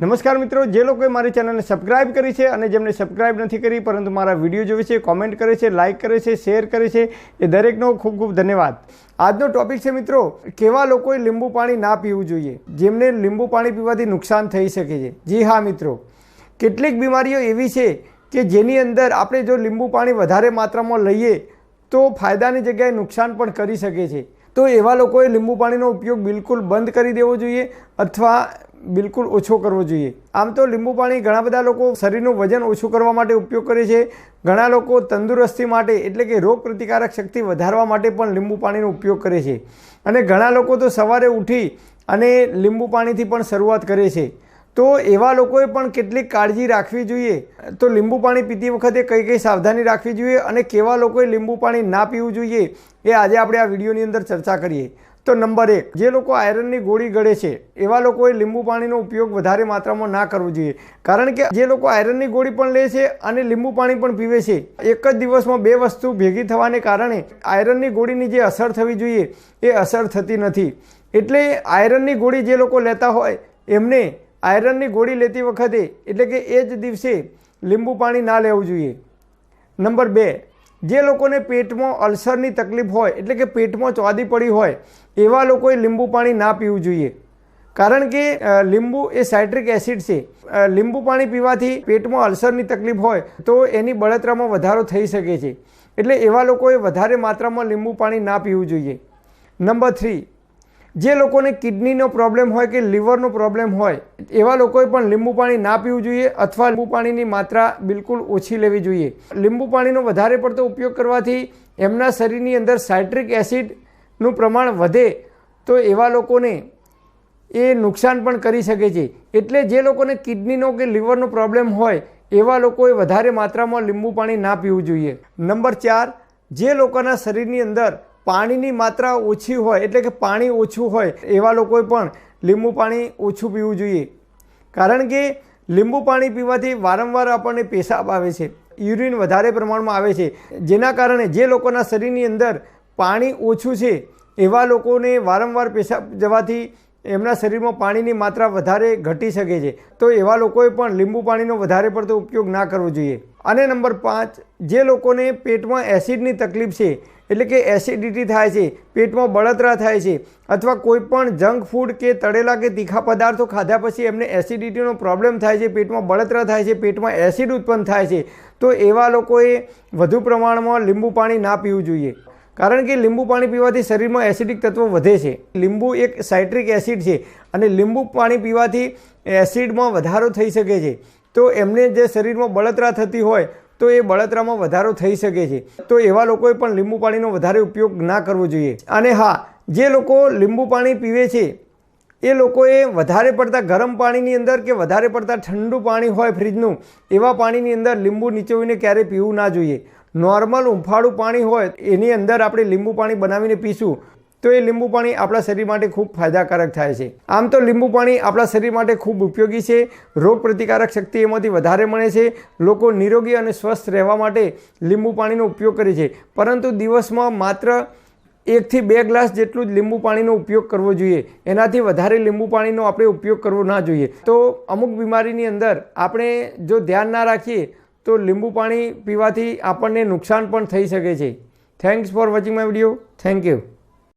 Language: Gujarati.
નમસ્કાર મિત્રો, જે લોકોએ મારી ચેનલને સબસ્ક્રાઇબ કરી છે અને જેમને સબસ્ક્રાઇબ નથી કરી, પરંતુ મારા વીડિયો જોવે છે કોમેન્ટ કરે છે લાઇક કરે છે શેર કરે છે, એ દરેકનો ખૂબ ખૂબ ધન્યવાદ. આજનો ટોપિક છે મિત્રો, કેવા લોકોએ લીંબુ પાણી ના પીવું જોઈએ? જેમને લીંબુ પાણી પીવાથી નુકસાન થઈ શકે છે. જી હા મિત્રો, કેટલીક બીમારીઓ એવી છે કે જેની અંદર આપણે જો લીંબુ પાણી વધારે માત્રામાં લઈએ, તો ફાયદાની જગ્યાએ નુકસાન પણ કરી શકે છે. તો એવા લોકોએ લીંબુ પાણીનો ઉપયોગ બિલકુલ બંધ કરી દેવો જોઈએ, અથવા બિલકુલ ઓછો કરવો જોઈએ. આમ તો લીંબુ પાણી ઘણા બધા લોકો શરીરનું વજન ઓછું કરવા માટે ઉપયોગ કરે છે. ઘણા લોકો તંદુરસ્તી માટે, એટલે કે રોગ પ્રતિકારક શક્તિ વધારવા માટે પણ લીંબુ પાણીનો ઉપયોગ કરે છે. અને ઘણા લોકો તો સવારે ઉઠી અને લીંબુ પાણીથી પણ શરૂઆત કરે છે. તો એવા લોકોએ પણ કેટલીક કાળજી રાખવી જોઈએ. તો લીંબુ પાણી પીતી વખતે કઈ કઈ સાવધાની રાખવી જોઈએ અને કેવા લોકોએ લીંબુ પાણી ના પીવું જોઈએ એ આજે આપણે આ વિડીયોની અંદર ચર્ચા કરીએ. તો નંબર એક, જે લોકો આયરનની ગોળી ગળે છે, એવા લોકોએ લીંબુ પાણીનો ઉપયોગ વધારે માત્રામાં ના કરવો જોઈએ. કારણ કે જે લોકો આયરનની ગોળી પણ લે છે અને લીંબુ પાણી પણ પીવે છે, એક જ દિવસમાં બે વસ્તુ ભેગી થવાને કારણે આયરનની ગોળીની જે અસર થવી જોઈએ, એ અસર થતી નથી. એટલે આયરનની ગોળી જે લોકો લેતા હોય, એમને આયરનની ગોળી લેતી વખતે, એટલે કે એ જ દિવસે લીંબુ પાણી ના લેવું જોઈએ. નંબર બે જે લોકોને પેટમાં અલ્સરની તકલીફ હોય, એટલે કે પેટમાં ચોદી પડી હોય, એવા લોકોએ લીંબુ પાણી ના પીવું જોઈએ. કારણ કે લીંબુ એ સાઇટ્રિક એસિડ છે. લીંબુ પાણી પીવાથી પેટમાં અલ્સરની તકલીફ હોય, તો એની બળતરામાં વધારો થઈ શકે છે. એટલે એવા લોકોએ વધારે માત્રામાં લીંબુ પાણી ના પીવું જોઈએ. નંબર થ્રી જે લોકોને કિડનીનો પ્રોબ્લેમ હોય કે લીવરનો પ્રોબ્લેમ હોય, એવા લોકોએ પણ લીંબુ પાણી ના પીવું જોઈએ અથવા લીંબુ પાણીની માત્રા બિલકુલ ઓછી લેવી જોઈએ. લીંબુ પાણીનો વધારે પડતો ઉપયોગ કરવાથી એમના શરીરની અંદર સાઇટ્રિક એસિડનું પ્રમાણ વધે તો એવા લોકોને એ નુકસાન પણ કરી શકે છે. એટલે જે લોકોને કિડનીનો કે લીવરનો પ્રોબ્લેમ હોય, એવા લોકોએ વધારે માત્રામાં લીંબુ પાણી ના પીવું જોઈએ. નંબર ચાર, જે લોકોના શરીરની અંદર પાણીની માત્રા ઓછી હોય, એટલે કે પાણી ઓછું હોય, એવા લોકોએ પણ લીંબુ પાણી ઓછું પીવું જોઈએ. કારણ કે લીંબુ પાણી પીવાથી વારંવાર આપણને પેશાબ આવે છે, યુરિન વધારે પ્રમાણમાં આવે છે. જેના કારણે જે લોકોના શરીરની અંદર પાણી ઓછું છે, એવા લોકોને વારંવાર પેશાબ જવાથી એમના શરીરમાં પાણીની માત્રા વધારે ઘટી શકે છે. તો એવા લોકોએ પણ લીંબુ પાણીનો વધારે પડતો ઉપયોગ ના કરવો જોઈએ. અને નંબર પાંચ, જે લોકોને પેટમાં એસિડની તકલીફ છે, એટલે કે એસિડિટી થાય છે, પેટમાં બળતરા થાય છે, અથવા કોઈ પણ જંક ફૂડ કે તળેલા કે તીખા પદાર્થો ખાધા પછી એમને એસિડિટીનો પ્રોબ્લેમ થાય છે, પેટમાં બળતરા થાય છે, પેટમાં એસિડ ઉત્પન્ન થાય છે, તો એવા લોકોએ વધુ પ્રમાણમાં લીંબુ પાણી ના પીવું જોઈએ. કારણ કે લીંબુ પાણી પીવાથી શરીરમાં એસિડિક તત્વો વધે છે. લીંબુ એક સાઇટ્રિક એસિડ છે અને લીંબુ પાણી પીવાથી એસિડમાં વધારો થઈ શકે છે. તો એમને જે શરીરમાં બળતરા થતી હોય તો એ બળતરામાં વધારો થઈ શકે છે. તો એવા લોકોએ પણ લીંબુ પાણીનો વધારે ઉપયોગ ના કરવો જોઈએ. અને હા, જે લોકો લીંબુ પાણી પીવે છે, એ લોકોએ વધારે પડતા ગરમ પાણીની અંદર કે વધારે પડતા ઠંડુ પાણી હોય ફ્રીજનું, એવા પાણીની અંદર લીંબુ નીચોવીને ક્યારેય પીવું ના જોઈએ. નોર્મલ ઉંફાળું પાણી હોય, એની અંદર આપણે લીંબુ પાણી બનાવીને પીશું, તો એ લીંબુ પાણી આપણા શરીર માટે ખૂબ ફાયદાકારક થાય છે. આમ તો લીંબુ પાણી આપણા શરીર માટે ખૂબ ઉપયોગી છે, રોગ પ્રતિકારક શક્તિ એમાંથી વધારે મળે છે, લોકો નિરોગી અને સ્વસ્થ રહેવા માટે લીંબુ પાણીનો ઉપયોગ કરે છે. પરંતુ દિવસમાં માત્ર એકથી બે ગ્લાસ જેટલું જ લીંબુ પાણીનો ઉપયોગ કરવો જોઈએ. એનાથી વધારે લીંબુ પાણીનો આપણે ઉપયોગ કરવો ના જોઈએ. તો અમુક બીમારીની અંદર આપણે જો ધ્યાન ના રાખીએ તો લીંબુ પાણી પીવાથી આપણને નુકસાન પણ થઈ શકે છે. Thanks for watching my video thank you